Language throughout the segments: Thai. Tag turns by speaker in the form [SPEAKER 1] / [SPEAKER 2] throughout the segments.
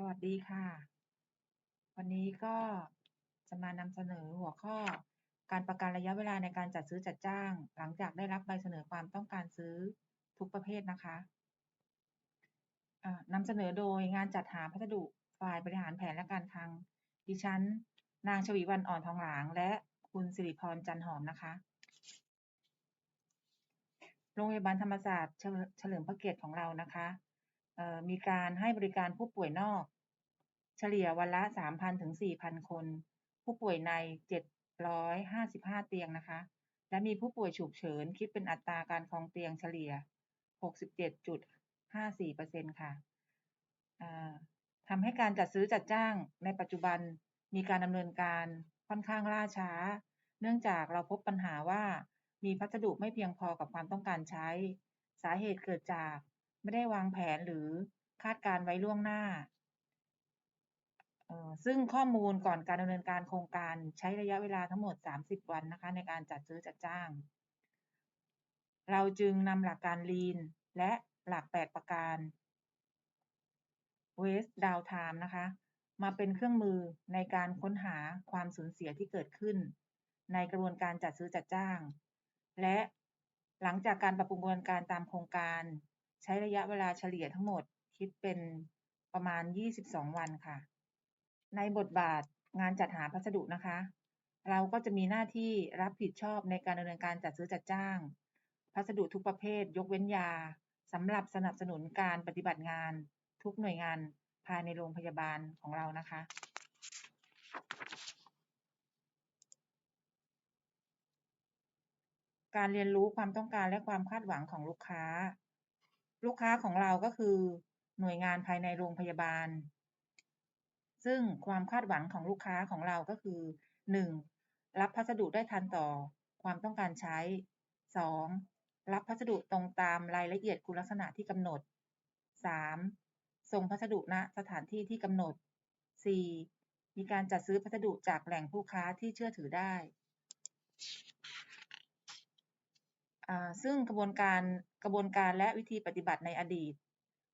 [SPEAKER 1] สวัสดีค่ะ วันนี้ก็จะมานำเสนอหัวข้อการประกันระยะเวลาในการจัดซื้อจัดจ้าง หลังจากได้รับใบเสนอความต้องการซื้อทุกประเภทนะคะนำเสนอโดยงานจัดหาพัสดุฝ่ายบริหารแผนและการคลังดิฉัน นางชวีวันอ่อนทองหลาง และคุณสิริพรจันหอมนะคะ โรงพยาบาลธรรมศาสตร์เฉลิมพระเกียรติของเรานะคะ มีการให้บริการผู้ป่วยนอก เฉลี่ยวันละ 3,000 ถึง 4,000 คน ผู้ป่วยใน 755 เตียงนะคะ และมีผู้ป่วยฉุกเฉินคิดเป็นอัตราการครองเตียงเฉลี่ย 67.54%ค่ะทำให้การจัดซื้อจัดจ้างในปัจจุบันมีการดำเนินการค่อนข้างล่าช้า เนื่องจากเราพบปัญหาว่ามีพัสดุไม่เพียงพอกับความต้องการใช้ สาเหตุเกิดจาก ไม่ได้วางแผนหรือคาดการไว้ล่วงหน้า ซึ่งข้อมูลก่อนการดำเนินการโครงการใช้ระยะเวลาทั้งหมด 30 วันนะคะในการจัดซื้อจัดจ้าง เราจึงนำหลักการ Lean และหลัก 8 ประการ Waste Downtime นะคะ มาเป็นเครื่องมือในการค้นหาความสูญเสียที่เกิดขึ้น ในกระบวนการจัดซื้อจัดจ้าง และหลังจากการปรับปรุงกระบวนการตามโครงการ ใช้ระยะเวลาเฉลี่ยทั้งหมดคิดเป็นประมาณ 22 วันค่ะ ในบทบาทงานจัดหาพัสดุนะคะ เราก็จะมีหน้าที่รับผิดชอบในการดำเนินการจัดซื้อจัดจ้าง พัสดุทุกประเภท ยกเว้นยาสำหรับสนับสนุนการปฏิบัติงาน ทุกหน่วยงานภายในโรงพยาบาลของเรานะคะ การเรียนรู้ความต้องการและความคาดหวังของลูกค้า ลูกค้าของเราก็คือหน่วยงานภายในโรงพยาบาล ซึ่งความคาดหวังของลูกค้าของเราก็คือ 1. รับพัสดุได้ทันต่อความต้องการใช้ 2. รับพัสดุตรงตามรายละเอียดคุณลักษณะที่กำหนด 3. ส่งพัสดุณสถานที่ที่กำหนด 4. มีการจัดซื้อพัสดุจากแหล่งผู้ค้าที่เชื่อถือได้ ซึ่งกระบวนการกระบวนการและวิธีปฏิบัติในอดีต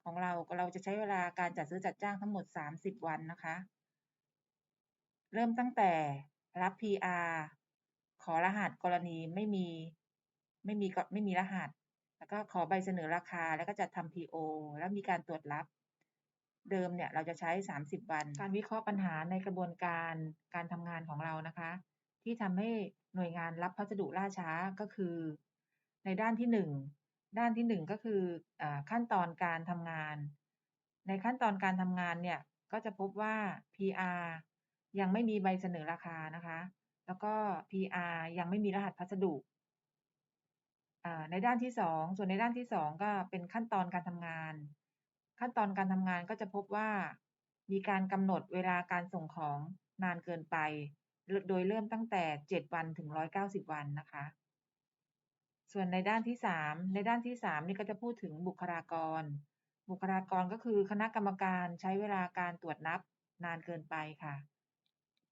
[SPEAKER 1] ของเราเราจะใช้เวลาการจัดซื้อจัดจ้างทั้งหมด 30 วันนะคะ เริ่มตั้งแต่รับ PR ขอรหัสกรณีไม่มีไม่มีไม่มีรหัส แล้วก็ขอใบเสนอราคาแล้วก็จัดทำ PO แล้วมีการตรวจรับ เดิมเนี่ยเราจะใช้ 30 วัน การวิเคราะห์ปัญหาในกระบวนการการทำงานของเรานะคะ ที่ทำให้หน่วยงานรับพัสดุล่าช้าก็คือ ในด้านที่หนึ่งด้านที่หนึ่งก็คืออขั้นตอนการทำงาน ในขั้นตอนการทำงานเนี่ย ก็จะพบว่า PR ยังไม่มีใบเสนอราคานะคะ แล้วก็ PR ยังไม่มีรหัสพัสดุในด้านที่สองส่วนในด้านที่สองก็เป็นขั้นตอนการทำงาน ขั้นตอนการทำงานก็จะพบว่า มีการกำหนดเวลาการส่งของนานเกินไป โดยเริ่มตั้งแต่ 7 วันถึง 190 วันนะคะ ส่วนในด้านที่สามในด้านที่สามนี่ก็จะพูดถึงบุคลากร บุคลากรก็คือคณะกรรมการใช้เวลาการตรวจนับนานเกินไปค่ะ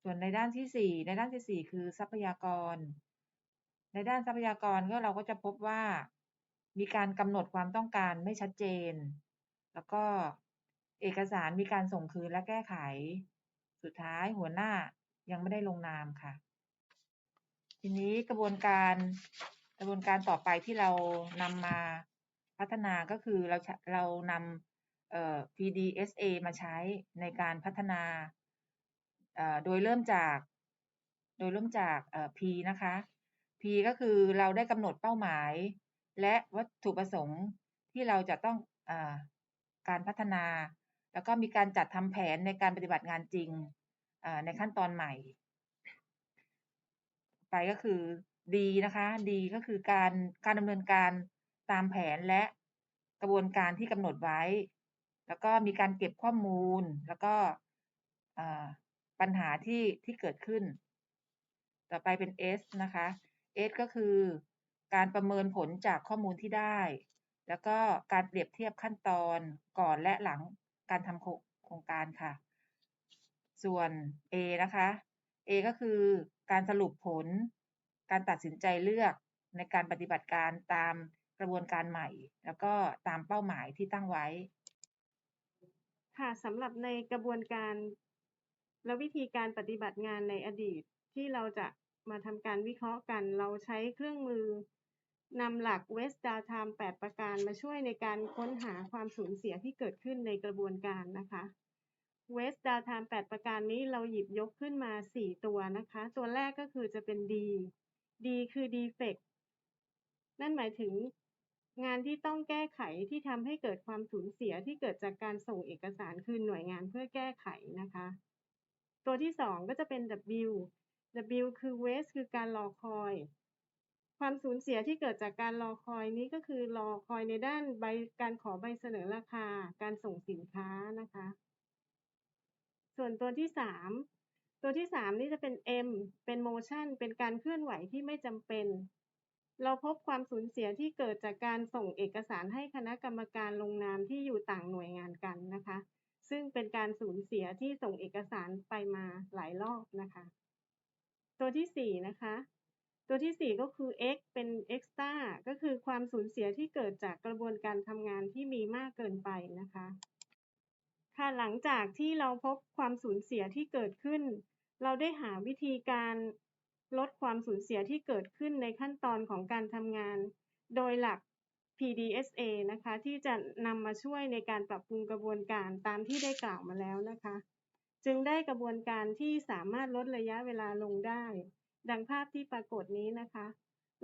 [SPEAKER 1] ส่วนในด้านที่สี่ในด้านที่สี่คือทรัพยากร ในด้านทรัพยากรก็เราก็จะพบว่า มีการกำหนดความต้องการไม่ชัดเจน แล้วก็เอกสารมีการส่งคืนและแก้ไข สุดท้ายหัวหน้ายังไม่ได้ลงนามค่ะ ทีนี้กระบวนการ ระบวนการต่อไปที่เรานำมาพัฒนาก็คือเราเรานำเอ่อ PDSA มาใช้ในการพัฒนาเอ่อโดยเริ่มจาก โดยเริ่มจากเอ่อ P นะคะ P ก็คือเราได้กำหนดเป้าหมาย และวัตถุประสงค์ที่เราจะต้องอการพัฒนา แล้วก็มีการจัดทำแผนในการปฏิบัติงานจริงในขั้นตอนใหม่ ไปก็คือ ดีนะคะดีก็คือการการดำเนินการตามแผนและกระบวนการที่กำหนดไว้ แล้วก็มีการเก็บข้อมูล แล้วก็ปัญหาที่ที่เกิดขึ้น ต่อไปเป็น S นะคะ S ก็คือการประเมินผลจากข้อมูลที่ได้ แล้วก็การเปรียบเทียบขั้นตอนก่อนและหลังการทำโครงการค่ะ ส่วน A นะคะ A ก็คือการสรุปผล การตัดสินใจเลือกในการปฏิบัติการตามกระบวนการใหม่ แล้วก็ตามเป้าหมายที่ตั้งไว้
[SPEAKER 2] ค่ะสำหรับในกระบวนการและวิธีการปฏิบัติงานในอดีตที่เราจะมาทำการวิเคราะห์กัน เราใช้เครื่องมือนำหลัก West Data 8ประการมาช่วยในการค้นหาความสูญเสียที่เกิดขึ้นในกระบวนการนะคะ West Data 8ประการนี้เราหยิบยกขึ้นมา 4 ตัวนะคะ ตัวแรกก็คือจะเป็น D D คือ defect นั่นหมายถึงงานที่ต้องแก้ไขที่ทำให้เกิดความสูญเสียที่เกิดจากการส่งเอกสารคืนหน่วยงานเพื่อแก้ไขนะคะ ตัวที่ 2 ก็จะเป็น W W คือ waste คือการรอคอย ความสูญเสียที่เกิดจากการรอคอยนี้ก็คือรอคอยในด้านใบการขอใบเสนอราคา การส่งสินค้านะคะ ส่วนตัวที่ 3 ตัวที่ 3 นี่จะเป็น M เป็น motion เป็นการเคลื่อนไหวที่ไม่จำเป็น เราพบความสูญเสียที่เกิดจากการส่งเอกสารให้คณะกรรมการลงนามที่อยู่ต่างหน่วยงานกันนะคะ ซึ่งเป็นการสูญเสียที่ส่งเอกสารไปมาหลายรอบนะคะ ตัวที่ 4 นะคะ ตัวที่ 4 ก็คือ X เป็น extra ก็คือความสูญเสียที่เกิดจากกระบวนการทำงานที่มีมากเกินไปนะคะ ค่ะหลังจากที่เราพบความสูญเสียที่เกิดขึ้น เราได้หาวิธีการลดความสูญเสียที่เกิดขึ้นในขั้นตอนของการทำงาน โดยหลัก PDSA นะคะที่จะนำมาช่วยในการปรับปรุงกระบวนการตามที่ได้กล่าวมาแล้วนะคะ จึงได้กระบวนการที่สามารถลดระยะเวลาลงได้ ดังภาพที่ปรากฏนี้นะคะ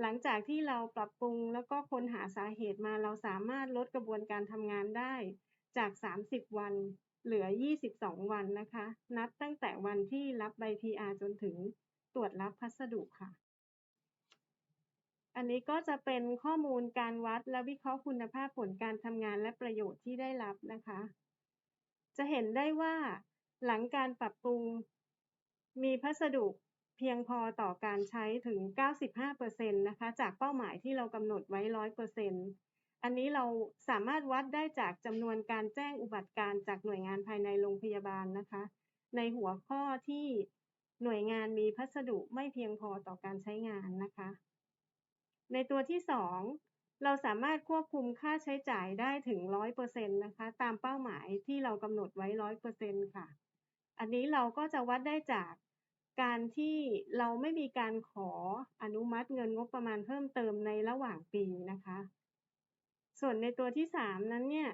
[SPEAKER 2] หลังจากที่เราปรับปรุงแล้วก็ค้นหาสาเหตุมาเราสามารถลดกระบวนการทำงานได้ จาก 30 วัน เหลือ 22 วันนะคะ นับตั้งแต่วันที่รับใบ PR จนถึงตรวจรับพัสดุค่ะ อันนี้ก็จะเป็นข้อมูลการวัดและวิเคราะห์คุณภาพผลการทำงานและประโยชน์ที่ได้รับนะคะ จะเห็นได้ว่าหลังการปรับปรุง มีพัสดุเพียงพอต่อการใช้ถึง 95%นะคะ จากเป้าหมายที่เรากำหนดไว้ 100% อันนี้เราสามารถวัดได้จากจำนวนการแจ้งอุบัติการจากหน่วยงานภายในโรงพยาบาลนะคะ ในหัวข้อที่หน่วยงานมีพัสดุไม่เพียงพอต่อการใช้งานนะคะ ในตัวที่ 2 เราสามารถควบคุมค่าใช้จ่ายได้ถึง 100%นะคะ ตามเป้าหมายที่เรากำหนดไว้ 100%ค่ะ อันนี้เราก็จะวัดได้จากการที่เราไม่มีการขออนุมัติเงินงบประมาณเพิ่มเติมในระหว่างปีนะคะ ส่วนในตัวที่ 3 นั้นเนี่ย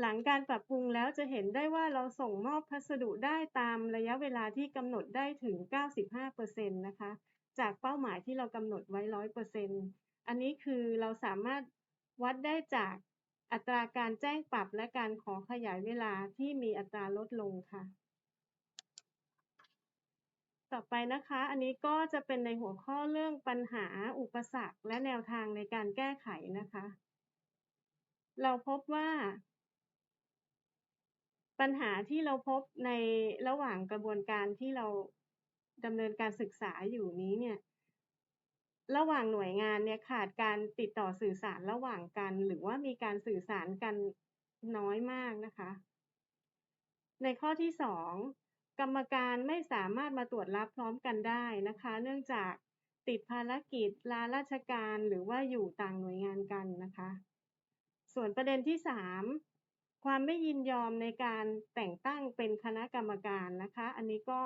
[SPEAKER 2] หลังการปรับปรุงแล้วจะเห็นได้ว่าเราส่งมอบพัสดุได้ตามระยะเวลาที่กำหนดได้ถึง 95%นะคะ จากเป้าหมายที่เรากำหนดไว้ 100%อันนี้คือเราสามารถวัดได้จากอัตราการแจ้งปรับและการขอขยายเวลาที่มีอัตราลดลงค่ะ ต่อไปนะคะ อันนี้ก็จะเป็นในหัวข้อเรื่องปัญหาอุปสรรคและแนวทางในการแก้ไขนะคะ เราพบว่า ปัญหาที่เราพบในระหว่างกระบวนการที่เราดำเนินการศึกษาอยู่นี้เนี่ยระหว่างหน่วยงานเนี่ยขาดการติดต่อสื่อสารระหว่างกัน หรือว่ามีการสื่อสารกันน้อยมากนะคะ ในข้อที่สองกรรมการไม่สามารถมาตรวจรับพร้อมกันได้นะคะ เนื่องจากติดภารกิจลาราชการหรือว่าอยู่ต่างหน่วยงานกันนะคะ ส่วนประเด็นที่สามความไม่ยินยอมในการแต่งตั้งเป็นคณะกรรมการนะคะ อันนี้ก็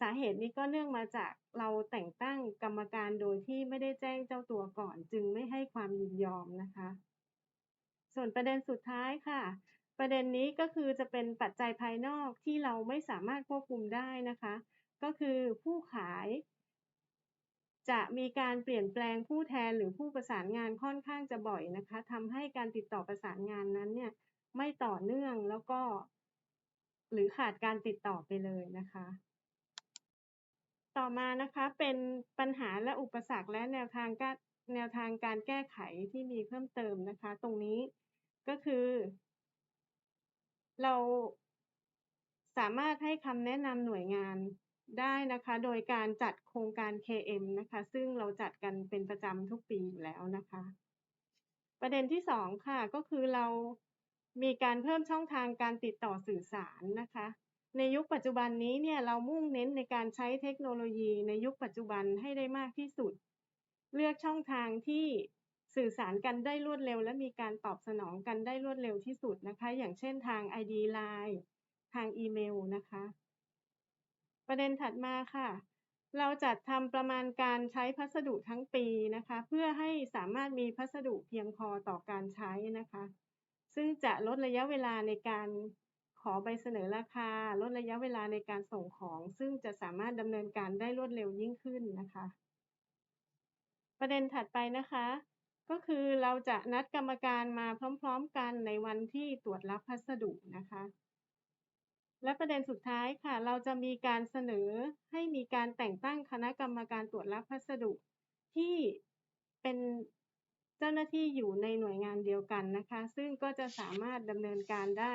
[SPEAKER 2] สาเหตุนี้ก็เนื่องมาจากเราแต่งตั้งกรรมการโดยที่ไม่ได้แจ้งเจ้าตัวก่อน จึงไม่ให้ความยินยอมนะคะ ส่วนประเด็นสุดท้ายค่ะ ประเด็นนี้ก็คือจะเป็นปัจจัยภายนอกที่เราไม่สามารถควบคุมได้นะคะ ก็คือผู้ขาย จะมีการเปลี่ยนแปลงผู้แทนหรือผู้ประสานงานค่อนข้างจะบ่อยนะคะทำให้การติดต่อประสานงานนั้นเนี่ยไม่ต่อเนื่องแล้วก็ หรือขาดการติดต่อไปเลยนะคะ ต่อมานะคะเป็นปัญหาและอุปสรรคและแนวทางการแนวทางการแก้ไขที่มีเพิ่มเติมนะคะ ตรงนี้ก็คือ เราสามารถให้คำแนะนำหน่วยงาน ได้นะคะ โดยการจัดโครงการ KM นะคะ ซึ่งเราจัดกันเป็นประจำทุกปีอยู่แล้วนะคะ ประเด็นที่สองค่ะ ก็คือเรามีการเพิ่มช่องทางการติดต่อสื่อสารนะคะ ในยุคปัจจุบันนี้เนี่ยเรามุ่งเน้นในการใช้เทคโนโลยีในยุคปัจจุบันให้ได้มากที่สุด เลือกช่องทางที่สื่อสารกันได้รวดเร็ว และมีการตอบสนองกันได้รวดเร็วที่สุดนะคะ อย่างเช่นทาง ID LINE ทางอีเมลนะคะ ประเด็นถัดมาค่ะ เราจัดทำประมาณการใช้พัสดุทั้งปีนะคะ เพื่อให้สามารถมีพัสดุเพียงพอต่อการใช้นะคะ ซึ่งจะลดระยะเวลาในการขอใบเสนอราคา ลดระยะเวลาในการส่งของ ซึ่งจะสามารถดำเนินการได้รวดเร็วยิ่งขึ้นนะคะ ประเด็นถัดไปนะคะ ก็คือเราจะนัดกรรมการมาพร้อม ๆ กันในวันที่ตรวจรับพัสดุนะคะ และประเด็นสุดท้ายค่ะ เราจะมีการเสนอให้มีการแต่งตั้งคณะกรรมการตรวจรับพัสดุ ที่เป็นเจ้าหน้าที่อยู่ในหน่วยงานเดียวกันนะคะ ซึ่งก็จะสามารถดำเนินการได้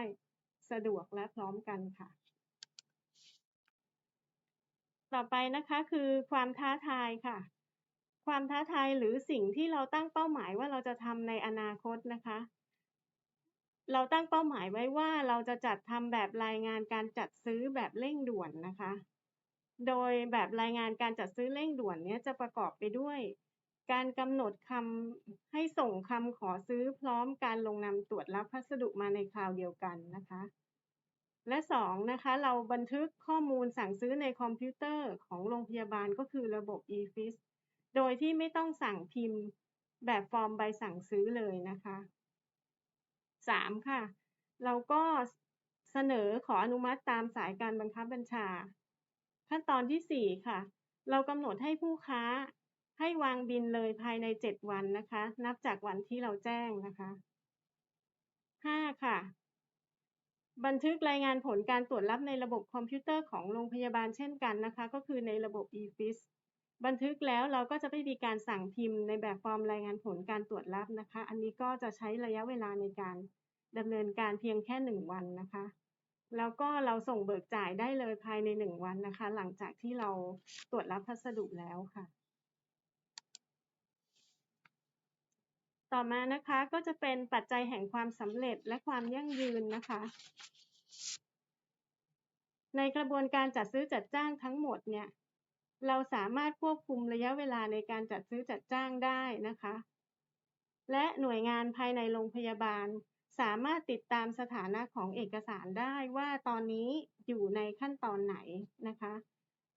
[SPEAKER 2] สะดวกและพร้อมกันค่ะ ต่อไปนะคะคือความท้าทายค่ะ ความท้าทายหรือสิ่งที่เราตั้งเป้าหมายว่าเราจะทำในอนาคตนะคะ เราตั้งเป้าหมายไว้ว่าเราจะจัดทำแบบรายงานการจัดซื้อแบบเร่งด่วนนะคะ โดยแบบรายงานการจัดซื้อเร่งด่วนเนี้ยจะประกอบไปด้วย การกำหนดคำให้ส่งคำขอซื้อพร้อมการลงนามตรวจรับพัสดุมาในคราวเดียวกันนะคะ และสองนะคะ เราบันทึกข้อมูลสั่งซื้อในคอมพิวเตอร์ของโรงพยาบาลก็คือระบบ e-FIS โดยที่ไม่ต้องสั่งพิมพ์แบบฟอร์มใบสั่งซื้อเลยนะคะ สามค่ะ เราก็เสนอขออนุมัติตามสายการบังคับบัญชา ขั้นตอนที่สี่ค่ะ เรากำหนดให้ผู้ค้าให้วางบินเลยภายในเจ็ดวันนะคะ นับจากวันที่เราแจ้งนะคะห้าค่ะ บันทึกรายงานผลการตรวจรับในระบบคอมพิวเตอร์ของโรงพยาบาลเช่นกันนะคะ ก็คือในระบบ e-FIS บันทึกแล้วเราก็จะไม่มีการสั่งพิมพ์ในแบบฟอร์มรายงานผลการตรวจรับนะคะ อันนี้ก็จะใช้ระยะเวลาในการดำเนินการเพียงแค่หนึ่งวันนะคะ แล้วก็เราส่งเบิกจ่ายได้เลยภายในหนึ่งวันนะคะ หลังจากที่เราตรวจรับพัสดุแล้วค่ะ ต่อมานะคะก็จะเป็นปัจจัยแห่งความสำเร็จและความยั่งยืนนะคะ ในกระบวนการจัดซื้อจัดจ้างทั้งหมดเนี่ย เราสามารถควบคุมระยะเวลาในการจัดซื้อจัดจ้างได้นะคะ และหน่วยงานภายในโรงพยาบาล สามารถติดตามสถานะของเอกสารได้ว่าตอนนี้อยู่ในขั้นตอนไหนนะคะ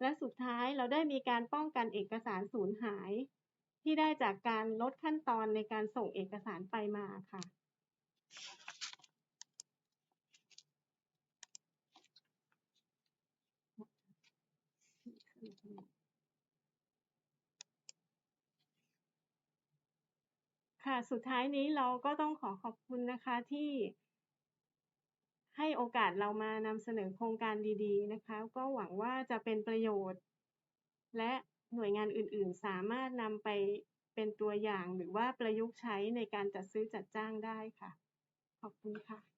[SPEAKER 2] และสุดท้ายเราได้มีการป้องกันเอกสารสูญหาย ที่ได้จากการลดขั้นตอนในการส่งเอกสารไปมาค่ะ ค่ะ สุดท้ายนี้เราก็ต้องขอขอบคุณนะคะที่ ให้โอกาสเรามานำเสนอโครงการดีๆ นะคะ ก็หวังว่าจะเป็นประโยชน์ และหน่วยงานอื่นๆ สามารถนำไปเป็นตัวอย่างหรือว่าประยุกต์ใช้ในการจัดซื้อจัดจ้างได้ค่ะ ขอบคุณค่ะ